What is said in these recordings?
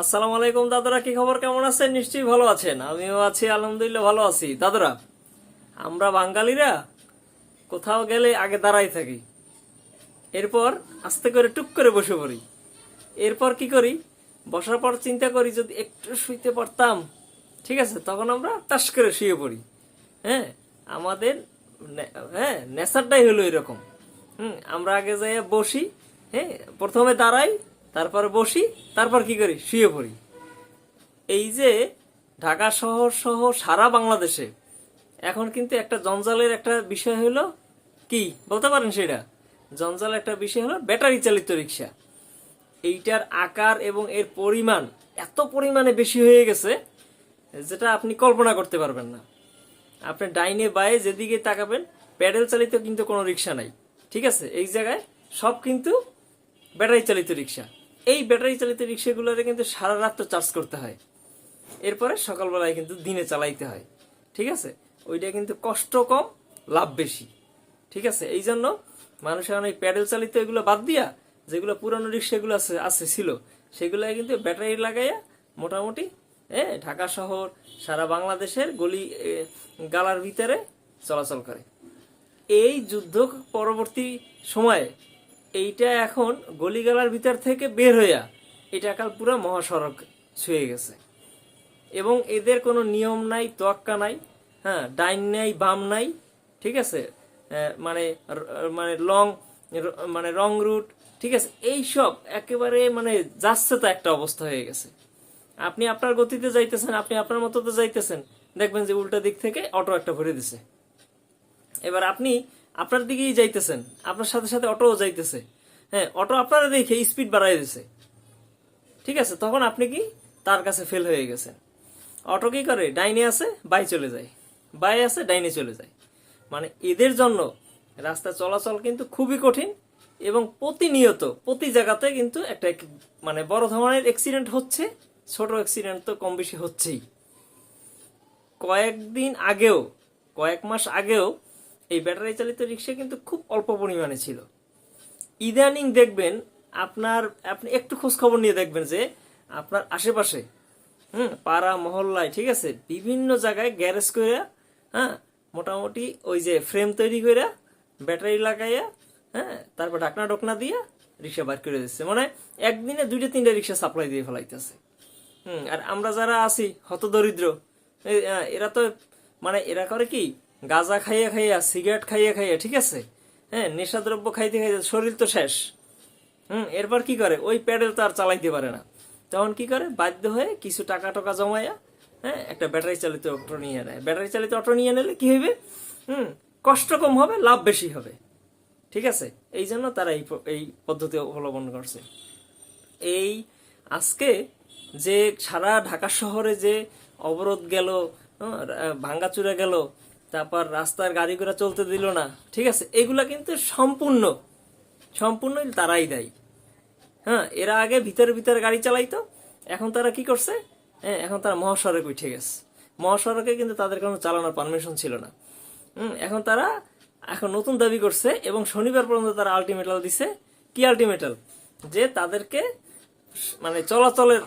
আসসালামু আলাইকুম, দাদারা, কি খবর? কেমন আছেন? নিশ্চয়ই ভালো আছেন। আমিও আছি, আলহামদুলিল্লাহ, ভালো আছি। দাদারা, আমরা বাঙালিরা কোথাও গেলে আগে দাঁড়াই থাকি। এরপর আস্তে করে টুক করে বসে পড়ি। এরপর কি করি? বসার পর চিন্তা করি, যদি একটু শুইতে পারতাম, ঠিক আছে, তখন আমরা টাস করে শুয়ে পড়ি। হ্যাঁ আমাদের হ্যাঁ নেশারটাই হলো এরকম। হুম, আমরা আগে যাই বসি হ্যাঁ প্রথমে দাঁড়াই তারপর বসি, তারপর কি করি? শুয়ে পড়ি। এই যে ঢাকা শহর সহ সারা বাংলাদেশে এখন কিন্তু একটা জঞ্জালের একটা বিষয় হলো কি? বলতে পারেন সেটা? জঞ্জাল একটা বিষয় হলো ব্যাটারি চালিত রিক্সা। এইটার আকার এবং এর পরিমাণ এত পরিমাণে বেশি হয়ে গেছে যেটা আপনি কল্পনা করতে পারবেন না। আপনি ডাইনে বায়ে যেদিকে তাকাবেন, প্যাডেল চালিত কিন্তু কোনো রিক্সা নাই। ঠিক আছে? এই জায়গায় সব কিন্তু ব্যাটারি চালিত রিক্সা। এই ব্যাটারি চালিত রিক্সাগুলোরে কিন্তু সারা রাত তো চার্জ করতে হয়। এরপরে সকালবেলায় কিন্তু দিনে চালাইতে হয়। ঠিক আছে? ওইটা কিন্তু কষ্ট কম, লাভ বেশি। ঠিক আছে? এই জন্য মানুষের অনেক প্যাডেল চালিত এগুলো বাদ দিয়া যেগুলো পুরানো রিক্সাগুলো আছে আছে, ছিল সেগুলো কিন্তু ব্যাটারি লাগাইয়া মোটামুটি হ্যাঁ ঢাকা শহর, সারা বাংলাদেশের গলি গালার ভিতরে চলাচল করে। এই যুদ্ধ পরবর্তী সময়ে এইটা এখন গলিগালার ভিতর থেকে বের হইয়া এটা কাল পুরো মহাসড়ক ছুঁয়ে গেছে। এবং এদের কোনো নিয়ম নাই, তোয়াক্কা নাই হ্যাঁ ডাইন নাই, বাম নাই, ঠিক আছে? মানে মানে লং মানে রং রুট, ঠিক আছে? এই সব একেবারে মানে যাচ্ছে তো একটা অবস্থা হয়ে গেছে। আপনি আপনার গতিতে যাইতেছেন, আপনি আপনার মতো তো যাইতেছেন, দেখবেন যে উল্টা দিক থেকে অটো একটা ভরে দিছে। এবার আপনি আপনার দিকেই যাইতেছেন। আপনার সাথে সাথে অটোও যাইতেছে। হ্যাঁ অটো আপনারা দেখে স্পিড বাড়াই দিছে। ঠিক আছে, তখন আপনি কি তার কাছে ফেল হয়ে গেছেন। অটো কি করে? ডাইনে আছে, বাই চলে যায়। বাই আছে, ডাইনে চলে যায়। মানে এদের জন্য রাস্তা চলাচল কিন্তু খুবই কঠিন এবং প্রতিনিয়ত প্রতি জায়গাতে কিন্তু একটা মানে বড় ধরনের অ্যাক্সিডেন্ট হচ্ছে, ছোট অ্যাক্সিডেন্ট তো কম বেশি হচ্ছেই। কয়েকদিন আগেও, কয়েক মাস আগেও এই ব্যাটারি চালিত রিক্সা কিন্তু খুব অল্প পরিমাণে ছিল। ইদানিং দেখবেন আপনার, আপনি একটু খোঁজ খবর নিয়ে দেখবেন যে আপনার আশেপাশে, হুম, পাড়া, মহল্লায়, ঠিক আছে, বিভিন্ন জায়গায় গ্যারেজ করে হ্যাঁ মোটামুটি ওই যে ফ্রেম তৈরি করে ব্যাটারি লাগাইয়া হ্যাঁ তারপর ঢাকনা ঢোকনা দিয়া রিক্সা বার করে দিচ্ছে। মানে একদিনে দুইটা তিনটা রিক্সা সাপ্লাই দিয়ে ফেলাইতেছে। হুম, আর আমরা যারা আছি হত দরিদ্র এরা তো মানে এরা করে কি গাঁজা খাইয়ে খাইয়া, সিগারেট খাইয়ে খাইয়া, ঠিক আছে? হ্যাঁ নেশাদ্রব্য খাইতে খাইতে শরীর তো শেষ। হুম, এরপর কি করে? ওই প্যাডেল তো আর চালাইতে পারে না। তখন কি করে? বাধ্য হয়ে কিছু টাকা টাকা জমাইয়া হ্যাঁ একটা ব্যাটারি চালিত অটো নিয়ে নেয়। ব্যাটারি চালিত অটো নিয়ে নিলে কি হবে হুম, কষ্ট কম হবে, লাভ বেশি হবে। ঠিক আছে? এই জন্য তারা এই এই পদ্ধতি অবলম্বন করছে। এই আজকে যে সারা ঢাকা শহরে যে অবরোধ গেল ভাঙ্গাচুরা গেল তারপর রাস্তার গাড়ি ঘোড়া চলতে দিল না। ঠিক আছে? এগুলা কিন্তু সম্পূর্ণ সম্পূর্ণ তারাই দেয়। হ্যাঁ এরা আগে ভিতরে ভিতরে গাড়ি চালাইতো। এখন তারা কি করছে? হ্যাঁ এখন তারা মহাসড়ক উঠে গেছে। মহাসড়কে কিন্তু তাদের কোনো চালানোর পারমিশন ছিল না। এখন তারা এখন নতুন দাবি করছে এবং শনিবার পর্যন্ত তারা আলটিমেটাল দিছে। কি আলটিমেটাল যে তাদেরকে মানে চলাচলের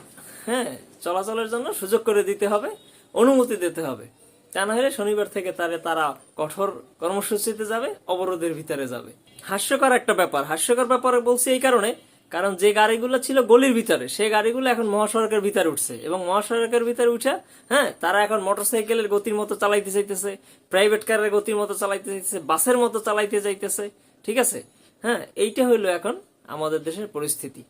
হ্যাঁ চলাচলের জন্য সুযোগ করে দিতে হবে, অনুমতি দিতে হবে। তা না হলে শনিবার থেকে তারা তারা কঠোর কর্মসূচিতে যাবে, অবরোধের ভিতরে যাবে। হাস্যকর একটা ব্যাপার। হাস্যকর ব্যাপারে বলছি এই কারণে, কারণ যে গাড়িগুলো ছিল গলির ভিতরে, সেই গাড়িগুলো এখন মহাসড়কের ভিতরে উঠছে। এবং মহাসড়কের ভিতরে উঠে হ্যাঁ তারা এখন মোটরসাইকেলের গতির মতো চালাইতে চাইতেছে প্রাইভেট কারের গতির মতো চালাইতে চাইতেছে, বাসের মতো চালাইতে চাইতেছে, ঠিক আছে? হ্যাঁ এইটা হইল এখন আমাদের দেশের পরিস্থিতি।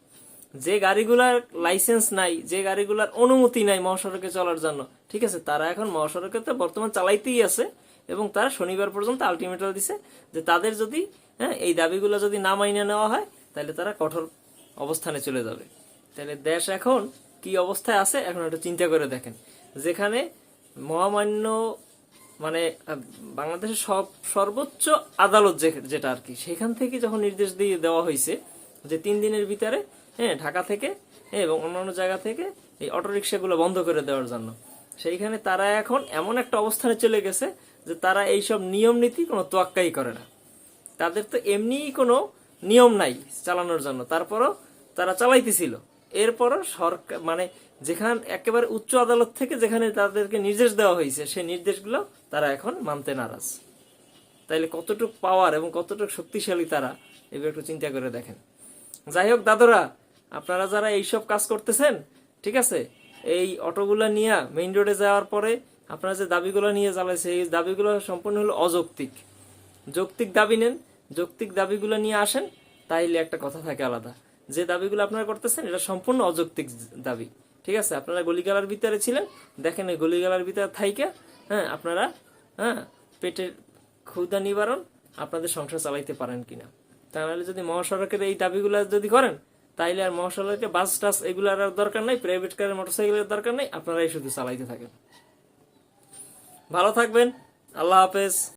যে গাড়িগুলার লাইসেন্স নাই, যে গাড়িগুলার অনুমতি নাই মহাসড়কে চলার জন্য, ঠিক আছে? তারা এখন মহাসড়কে তো বর্তমান চালাইতেই আছে এবং তারা শনিবার পর্যন্ত আলটিমেটাল দিছে যে তাদের যদি হ্যাঁ এই দাবিগুলো যদি না মাইনে নেওয়া হয়, তাহলে তারা কঠোর অবস্থানে চলে যাবে। তাহলে দেশ এখন কি অবস্থায় আছে, এখন একটু চিন্তা করে দেখেন। যেখানে মহামান্য মানে বাংলাদেশের সব, সর্বোচ্চ আদালত যেটা আর কি, সেখান থেকে যখন নির্দেশ দিয়ে দেওয়া হয়েছে যে তিন দিনের ভিতরে হ্যাঁ ঢাকা থেকে হ্যাঁ, এবং অন্যান্য জায়গা থেকে এই অটোরিকশাগুলো বন্ধ করে দেওয়ার জন্য। সেইখানে তারা এখন এমন একটা অবস্থানে চলে গেছে যে তারা এইসব নিয়ম নীতি কোনো তোয়াক্কাই করে না। তাদের তো এমনিই কোনো নিয়ম নাই চালানোর জন্য। তারপরও তারা চালাইতেছিল। এরপরও সরকার মানে যেখান একেবারে উচ্চ আদালত থেকে যেখানে তাদেরকে নির্দেশ দেওয়া হয়েছে সেই নির্দেশগুলো তারা এখন মানতে নারাজ। তাইলে কতটুক পাওয়ার এবং কতটুক শক্তিশালী তারা? এবার একটু চিন্তা করে দেখেন। যাই হোক দাদুরা আপনারা যারা এইসব কাজ করতেছেন, ঠিক আছে, এই অটোগুলো নিয়ে মেইন রোডে যাওয়ার পরে আপনারা যে দাবিগুলো নিয়ে চালাইছে এই দাবিগুলো সম্পূর্ণ হলো অযৌক্তিক। যৌক্তিক দাবি নেন, যৌক্তিক দাবিগুলো নিয়ে আসেন, তাইলে একটা কথা থাকে আলাদা। যে দাবিগুলো আপনারা করতেছেন, এটা সম্পূর্ণ অযৌক্তিক দাবি। ঠিক আছে, আপনারা গলিগালার ভিতরে ছিলেন, দেখেন এই গলিগালার ভিতরে থাইকা হ্যাঁ আপনারা হ্যাঁ পেটের ক্ষুদা নিবারণ আপনাদের সংসার চালাইতে পারেন কিনা। তাহলে যদি মহাসড়কের এই দাবিগুলো যদি করেন তাইলে আর মহাসড়কে বাস টাস এগুলার আর দরকার নাই প্রাইভেট কারের মোটরসাইকেলের দরকার নাই, আপনারাই শুধু চালাইতে থাকেন। ভালো থাকবেন, আল্লাহ হাফেজ।